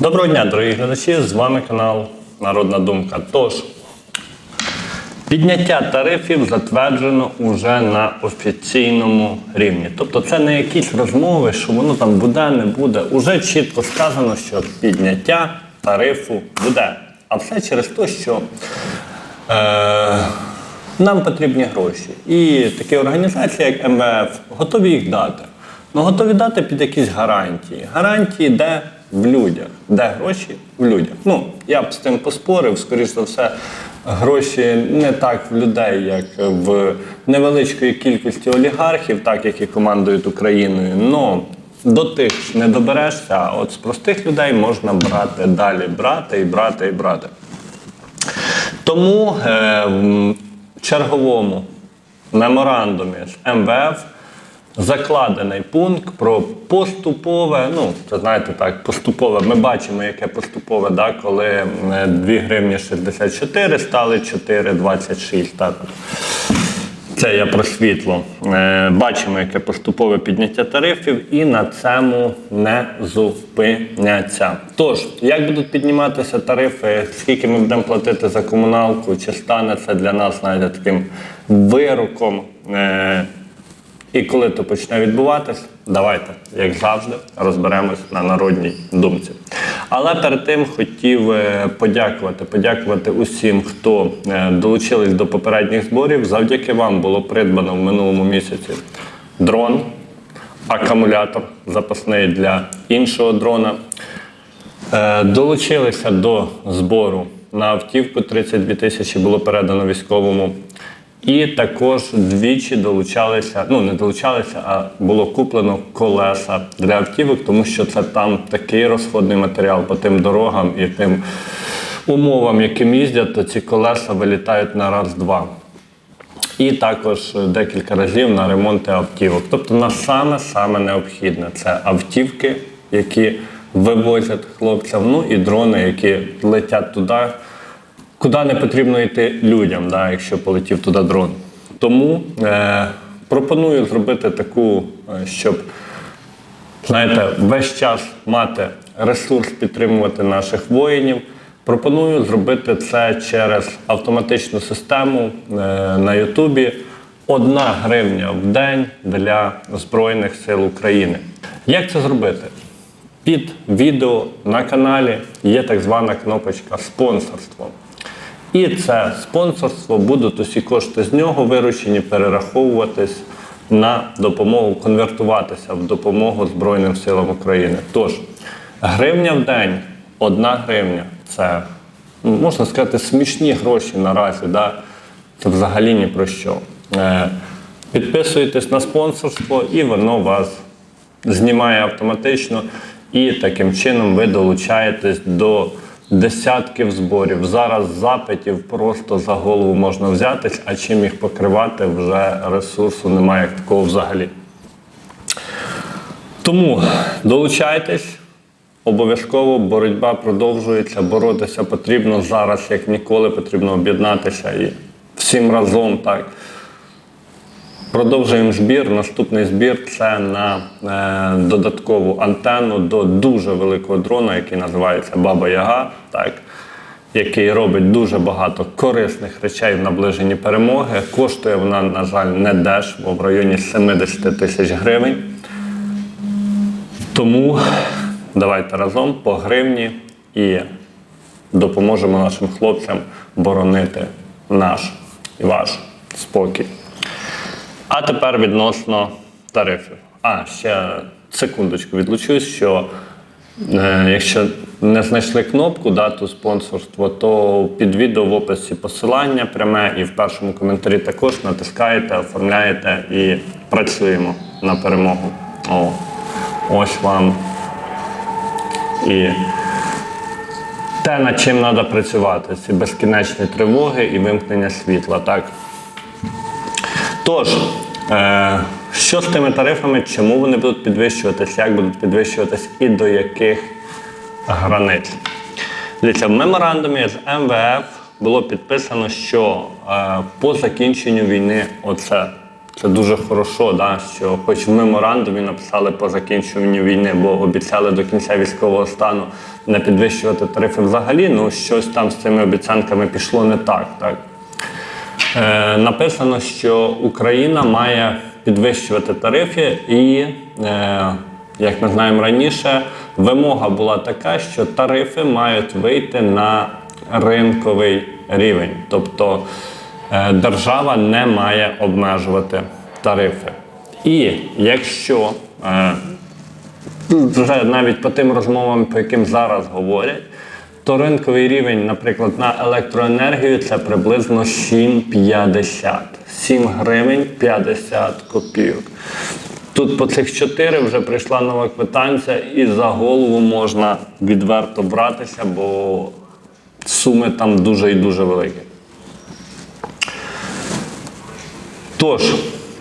Доброго дня, дорогі глядачі! З вами канал Народна Думка. Тож, підняття тарифів затверджено уже на офіційному рівні. Тобто це не якісь розмови, що воно там буде, не буде. Уже чітко сказано, що підняття тарифу буде. А все через те, що е, нам потрібні гроші. І такі організації, як МВФ, готові їх дати. Ну готові дати під якісь гарантії. Гарантії де в людях. Де гроші в людях. Ну, я б з тим поспорив, скоріш за все, гроші не так в людей, як в невеличкої кількості олігархів, так як і командують Україною. Но до тих не доберешся, а от з простих людей можна брати далі, брати і брати і брати. Тому е, в черговому меморандумі з МВФ закладений пункт про поступове, ну, це знаєте так, поступове. Ми бачимо, яке поступове, да, коли е, 2 гривні 64 стали 4,26. Так. Це я про світло. Е, бачимо, яке поступове підняття тарифів, і на цьому не зупиняться. Тож, як будуть підніматися тарифи, скільки ми будемо платити за комуналку, чи стане це для нас знаєте, таким вироком? І коли то почне відбуватись, давайте, як завжди, розберемось на народній думці. Але перед тим хотів е, подякувати, подякувати усім, хто е, долучились до попередніх зборів. Завдяки вам було придбано в минулому місяці дрон, акумулятор запасний для іншого дрона. Е, Долучилися до збору на автівку 32 тисячі було передано військовому. І також двічі долучалися, ну не долучалися, а було куплено колеса для автівок, тому що це там такий розходний матеріал по тим дорогам і тим умовам, яким їздять, то ці колеса вилітають на раз-два. І також декілька разів на ремонти автівок. Тобто на саме саме необхідне це автівки, які вивозять хлопцям, ну і дрони, які летять туди, куди не потрібно йти людям, да, якщо полетів туди дрон. Тому е, пропоную зробити таку, е, щоб знаєте, весь час мати ресурс підтримувати наших воїнів. Пропоную зробити це через автоматичну систему е, на Ютубі. Одна гривня в день для Збройних сил України. Як це зробити? Під відео на каналі є так звана кнопочка спонсорство. І це спонсорство будуть усі кошти з нього виручені перераховуватись на допомогу, конвертуватися в допомогу Збройним силам України. Тож, гривня в день, одна гривня це, можна сказати, смішні гроші наразі. Да? Це взагалі ні про що. Е, Підписуєтесь на спонсорство, і воно вас знімає автоматично, і таким чином ви долучаєтесь до десятків зборів. Зараз запитів просто за голову можна взятись, а чим їх покривати, вже ресурсу немає як такого взагалі. Тому долучайтесь. Обов'язково боротьба продовжується, боротися потрібно зараз, як ніколи, потрібно об'єднатися і всім разом так. Продовжуємо збір. Наступний збір це на е, додаткову антенну до дуже великого дрона, який називається Баба Яга, так, який робить дуже багато корисних речей в наближенні перемоги. Коштує вона, на жаль, не дешево, в районі 70 тисяч гривень. Тому давайте разом по гривні і допоможемо нашим хлопцям боронити наш і ваш спокій. А тепер відносно тарифів. А, ще секундочку відлучусь, що е, якщо не знайшли кнопку дату спонсорства, то під відео в описі посилання пряме і в першому коментарі також натискаєте, оформляєте і працюємо на перемогу. О, ось вам. І те, над чим треба працювати, ці безкінечні тривоги і вимкнення світла. Так? Тож, е, що з тими тарифами, чому вони будуть підвищуватись, як будуть підвищуватись і до яких границь? Дивіться, в меморандумі з МВФ було підписано, що е, по закінченню війни, оце Це дуже хорошо, да, що хоч в меморандумі написали по закінчуванню війни, бо обіцяли до кінця військового стану не підвищувати тарифи взагалі, ну щось там з цими обіцянками пішло не так. так. Е, написано, що Україна має підвищувати тарифи, і, е, як ми знаємо раніше, вимога була така, що тарифи мають вийти на ринковий рівень. Тобто е, держава не має обмежувати тарифи. І якщо вже навіть по тим розмовам, по яким зараз говорять, то ринковий рівень, наприклад, на електроенергію це приблизно 7,50. 7 гривень 50 копійок. Тут по цих 4 вже прийшла нова квитанція, і за голову можна відверто братися, бо суми там дуже і дуже великі. Тож,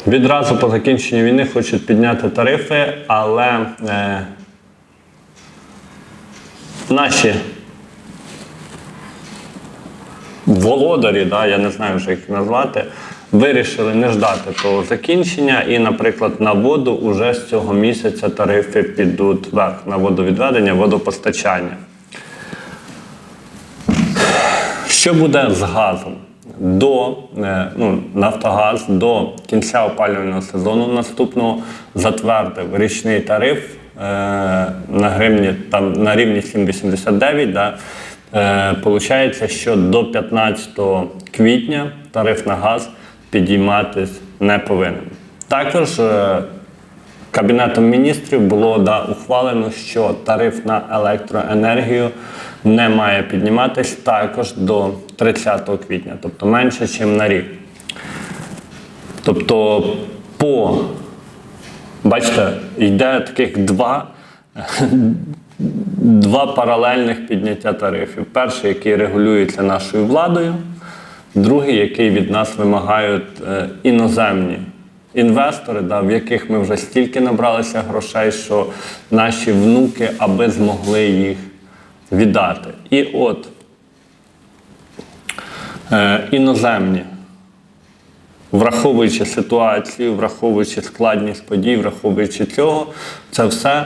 відразу по закінченню війни хочуть підняти тарифи, але е, наші володарі, да, я не знаю вже їх назвати, вирішили не ждати того закінчення, і, наприклад, на воду уже з цього місяця тарифи підуть вверх на водовідведення, водопостачання. Що буде з газом? До е, ну, Нафтогаз до кінця опалювального сезону наступного затвердив річний тариф е, на гривні там на рівні 7,89. Да? Е, Получається, що до 15 квітня тариф на газ підійматись не повинен. Також е, Кабінетом міністрів було да, ухвалено, що тариф на електроенергію не має підніматись також до 30 квітня, тобто менше, ніж на рік. Тобто, по, бачите, йде таких два, два паралельних підняття тарифів. Перший, який регулюється нашою владою, другий, який від нас вимагають е, іноземні інвестори, да, в яких ми вже стільки набралися грошей, що наші внуки аби змогли їх віддати. І от е, іноземні, враховуючи ситуацію, враховуючи складність подій, враховуючи цього, це все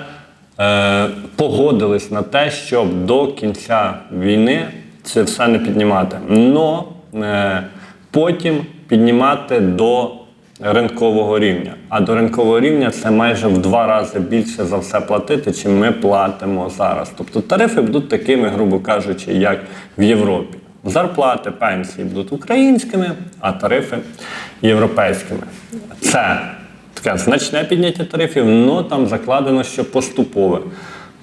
погодились на те, щоб до кінця війни це все не піднімати. Но е, потім піднімати до ринкового рівня. А до ринкового рівня це майже в два рази більше за все платити, чим ми платимо зараз. Тобто тарифи будуть такими, грубо кажучи, як в Європі. Зарплати, пенсії будуть українськими, а тарифи європейськими. Це таке значне підняття тарифів, але там закладено, що поступове.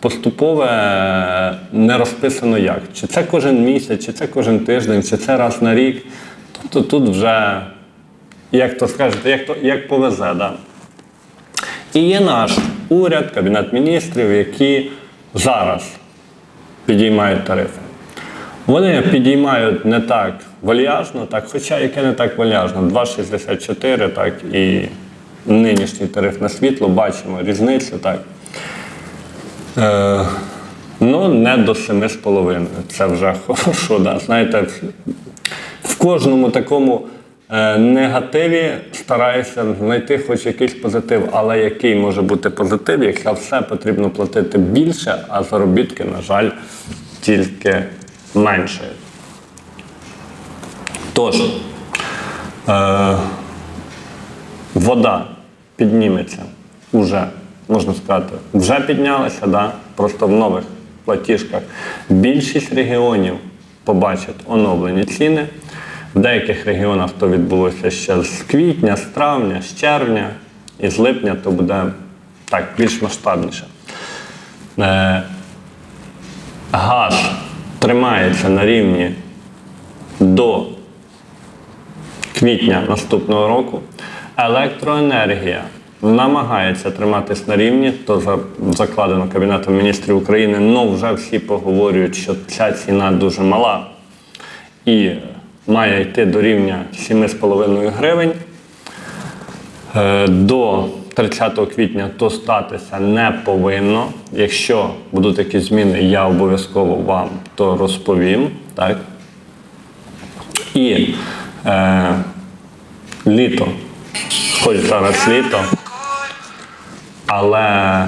Поступове е, не розписано як. Чи це кожен місяць, чи це кожен тиждень, чи це раз на рік. Тобто тут вже як то скажете, як, то, як повезе. Да? І є наш уряд, Кабінет міністрів, які зараз підіймають тарифи. Вони підіймають не так вальяжно, так, хоча яке не так вальяжно, 2,64, так і нинішній тариф на світло, бачимо різницю. так. Е, ну, не до 7,5. Це вже хорошо. Да? Знаєте, в- кожному такому е, негативі стараюся знайти хоч якийсь позитив, але який може бути позитив, якщо все потрібно платити більше, а заробітки, на жаль, тільки менше. Тож, е, вода підніметься уже, можна сказати, вже піднялася, да? просто в нових платіжках. Більшість регіонів побачать оновлені ціни. В деяких регіонах то відбулося ще з квітня, з травня, з червня і з липня то буде так більш масштабніше. Е, газ тримається на рівні до квітня наступного року. Електроенергія намагається триматись на рівні, то за- закладено Кабінетом міністрів України, але вже всі поговорюють, що ця ціна дуже мала і має йти до рівня 7,5 гривень. Е, До 30 квітня то статися не повинно. Якщо будуть якісь зміни, я обов'язково вам то розповім. Так? І е, літо хоч зараз літо, але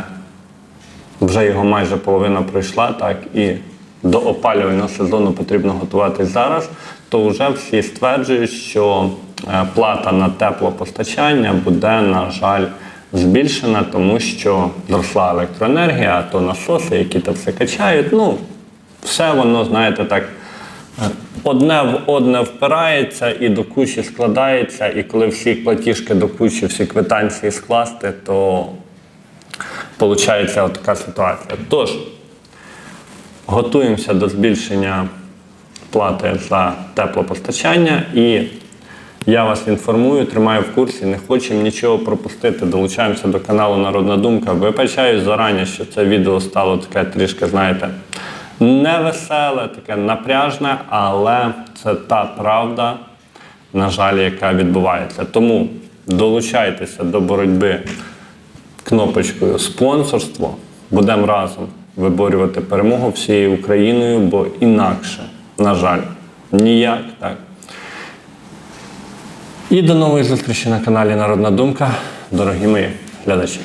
вже його майже половина пройшла, так, і до опалювального сезону потрібно готуватись зараз, то вже всі стверджують, що е, плата на теплопостачання буде, на жаль, збільшена, тому що зросла електроенергія, а то насоси, які це все качають. Ну, все воно, знаєте, так. Одне в одне впирається і до кучі складається, і коли всі платіжки до кучі, всі квитанції скласти, то от така ситуація. Тож, готуємося до збільшення плати за теплопостачання і я вас інформую, тримаю в курсі, не хочемо нічого пропустити. Долучаємося до каналу Народна Думка. Вибачаю зарані, що це відео стало таке трішки, знаєте, невеселе, таке напряжне, але це та правда, на жаль, яка відбувається. Тому долучайтеся до боротьби кнопочкою спонсорство. Будемо разом виборювати перемогу всією Україною, бо інакше, на жаль, ніяк так. І до нової зустрічі на каналі Народна Думка, дорогі мої глядачі.